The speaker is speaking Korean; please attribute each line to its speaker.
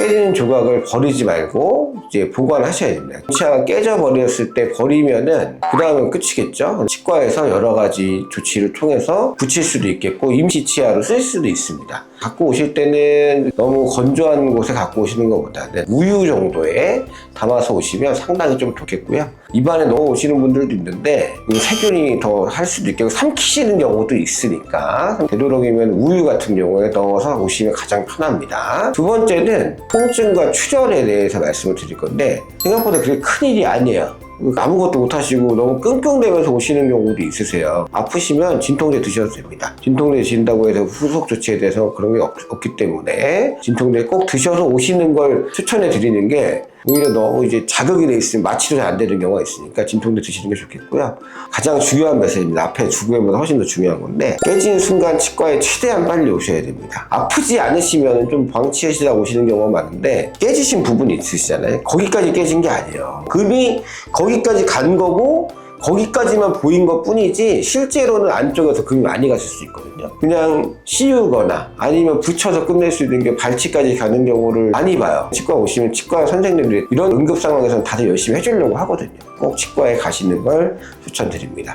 Speaker 1: 깨지는 조각을 버리지 말고 이제 보관하셔야 됩니다. 치아가 깨져 버렸을 때 버리면은 그 다음은 끝이겠죠. 치과에서 여러 가지 조치를 통해서 붙일 수도 있겠고 임시 치아로 쓸 수도 있습니다. 갖고 오실 때는 너무 건조한 곳에 갖고 오시는 것보다는 우유 정도에 담아서 오시면 상당히 좀 좋겠고요. 입안에 넣어 오시는 분들도 있는데 이 세균이 더 할 수도 있겠고 삼키시는 경우도 있으니까 되도록이면 우유 같은 경우에 넣어서 오시면 가장 편합니다. 두 번째는 통증과 출혈에 대해서 말씀을 드릴 건데 생각보다 그렇게 큰 일이 아니에요. 아무것도 못 하시고 너무 끙끙대면서 오시는 경우도 있으세요. 아프시면 진통제 드셔도 됩니다. 진통제 드신다고 해서 후속 조치에 대해서 그런 게 없, 기 때문에 진통제 꼭 드셔서 오시는 걸 추천해 드리는 게 오히려 너무 이제 자극이 돼 있으면 마취도 잘 안 되는 경우가 있으니까 진통제 드시는 게 좋겠고요. 가장 중요한 메시지입니다. 앞에 주구에보다 훨씬 더 중요한 건데 깨진 순간 치과에 최대한 빨리 오셔야 됩니다. 아프지 않으시면 좀 방치하시다 오시는 경우가 많은데 깨지신 부분이 있으시잖아요. 거기까지 깨진 게 아니에요. 금이 거기까지 간 거고 거기까지만 보인 것 뿐이지 실제로는 안쪽에서 금이 많이 갔을 수 있거든요. 그냥 씌우거나 아니면 붙여서 끝낼 수 있는 게 발치까지 가는 경우를 많이 봐요. 치과 오시면 치과 선생님들이 이런 응급 상황에서는 다들 열심히 해주려고 하거든요. 꼭 치과에 가시는 걸 추천드립니다.